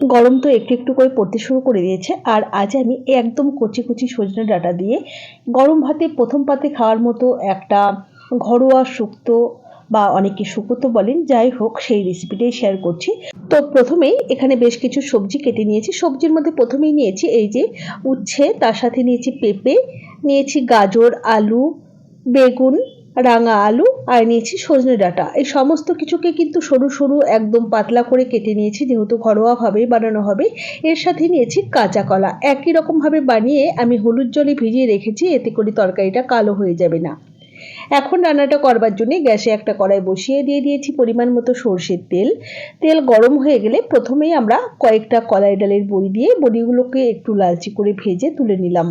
গরম তো একটু একটু করে পড়তে শুরু করে দিয়েছে। আর আজ আমি একদম কচি কচি সজনে ডাটা দিয়ে গরম ভাতে প্রথম পাতে খাওয়ার মতো একটা ঘরোয়া শুক্তো বা অনেকে শুক্তো বলেন, যাই হোক সেই রেসিপিটাই শেয়ার করছি। তো প্রথমেই এখানে বেশ কিছু সবজি কেটে নিয়েছি। সবজির মধ্যে প্রথমেই নিয়েছি এই যে উচ্ছে, তার সাথে নিয়েছি পেঁপে, নিয়েছি গাজর, আলু, বেগুন রাঙা আলু, আর নিয়েছি সজনে ডাঁটা। এই সমস্ত কিছুকে কিন্তু সরু সরু, একদম পাতলা করে কেটে নিয়েছি, যেহেতু ঘরোয়াভাবেই বানানো হবে। এর সাথে নিয়েছি কাঁচা কলা। একই রকমভাবে বানিয়ে আমি হলুদ জলে ভিজিয়ে রেখেছি, এতে করে তরকারিটা কালো হয়ে যাবে না। এখন রান্নাটা করবার জন্য গ্যাসে একটা কড়াই বসিয়ে দিয়ে দিয়েছি পরিমাণ মতো সর্ষের তেল। তেল গরম হয়ে গেলে প্রথমেই আমরা কয়েকটা কলাই ডালের বড়ি দিয়ে বড়িগুলোকে একটু লালচি করে ভেজে তুলে নিলাম।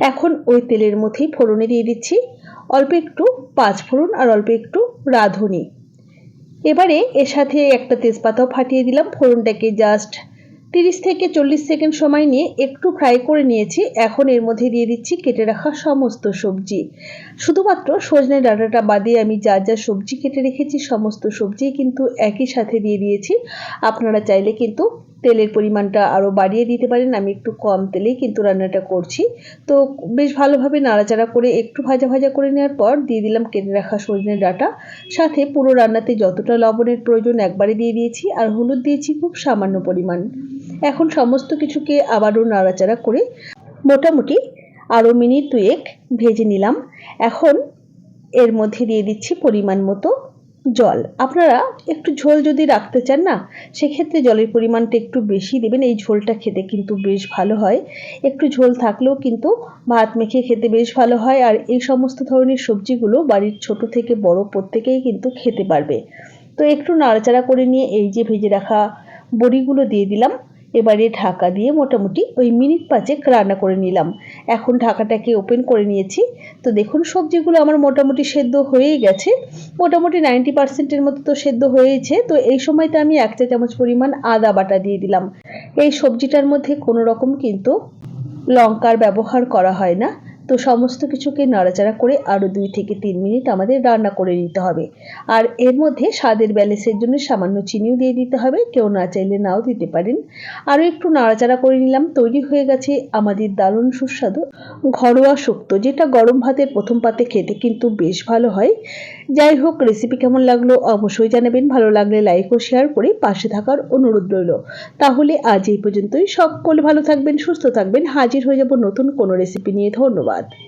এখন ওই তেলের মধ্যেই ফোড়নে দিয়ে দিচ্ছি। অল্প একটু পাঁচফোড়ন আর অল্প একটু রাঁধুনি। এবারে এর সাথে একটা তেজপাতাও ফাটিয়ে দিলাম, ফোড়নটাকে জাস্ট তিরিশ থেকে চল্লিশ সেকেন্ড সময় নিয়ে একটু ফ্রাই করে নিয়েছি। এখন এর মধ্যে দিয়ে দিচ্ছি কেটে রাখা সমস্ত সবজি। শুধুমাত্র সজনে ডাঁটাটা বাদে আমি যা যা সবজি কেটে রেখেছি সমস্ত সবজি কিন্তু একই সাথে দিয়ে দিয়েছি। আপনারা চাইলে কিন্তু তেলের পরিমাণটা আরও বাড়িয়ে দিতে পারেন। আমি একটু কম তেলেই কিন্তু রান্নাটা করছি। তো বেশ ভালোভাবে নাড়াচাড়া করে একটু ভাজা ভাজা করে নেওয়ার পর দিয়ে দিলাম কেটে রাখা সজনে ডাটা। সাথে পুরো রান্নাতে যতটা লবণের প্রয়োজন একবারে দিয়ে দিয়েছি। আর হলুদ দিয়েছি খুব সামান্য পরিমাণ। এখন সমস্ত কিছুকে আবারও নাড়াচাড়া করে মোটামুটি আরও মিনিট দুয়েক ভেজে নিলাম। এখন এর মধ্যে দিয়ে দিচ্ছি পরিমাণ মতো জল। আপনারা একটু ঝোল যদি রাখতে চান না, সেক্ষেত্রে জলের পরিমাণটা একটু বেশি দেবেন। এই ঝোলটা খেতে কিন্তু বেশ ভালো হয়। একটু ঝোল থাকলেও কিন্তু ভাত মেখে খেতে বেশ ভালো হয় আর এই সমস্ত ধরনের সবজিগুলো বাড়ির ছোট থেকে বড় প্রত্যেকেই কিন্তু খেতে পারবে। তো একটু নাড়াচাড়া করে নিয়ে এই যে ভেজে রাখা বড়িগুলো দিয়ে দিলাম। এবারে ঢাকা দিয়ে মোটামুটি ওই মিনিট পাঁচেক রান্না করে নিলাম। এখন ঢাকাটাকে ওপেন করে নিয়েছি। তো দেখুন, সবজিগুলো আমার মোটামুটি সেদ্ধ হয়েই গেছে। মোটামুটি নাইনটি পার্সেন্টের মতো তো সেদ্ধ হয়েছে। তো এই সময়তে আমি এক চা চামচ পরিমাণ আদা বাটা দিয়ে দিলাম। এই সবজিটার মধ্যে কোনো রকম কিন্তু লঙ্কার ব্যবহার করা হয় না। তো সমস্ত কিছুকে নাড়াচাড়া করে আরও দুই থেকে তিন মিনিট আমাদের রান্না করে নিতে হবে। আর এর মধ্যে স্বাদের ব্যালেন্সের জন্য সামান্য চিনিও দিয়ে দিতে হবে, কেউ না চাইলে নাও দিতে পারেন। আরও একটু নাড়াচাড়া করে নিলাম, তৈরি হয়ে গেছে আমাদের দারুণ সুস্বাদু ঘরোয়া শুক্তো যেটা গরম ভাতের প্রথম পাতে খেতে কিন্তু বেশ ভালো হয়। যাই হোক রেসিপি কেমন লাগল অবশ্যই জানাবেন, ভালো লাগলে লাইক ও শেয়ার করে পাশে থাকার অনুরোধ রইল। তাহলে আজ এই পর্যন্তই, সকলে ভালো থাকবেন, সুস্থ থাকবেন, হাজির হয়ে যাব নতুন কোনো রেসিপি নিয়ে, ধন্যবাদ। بات۔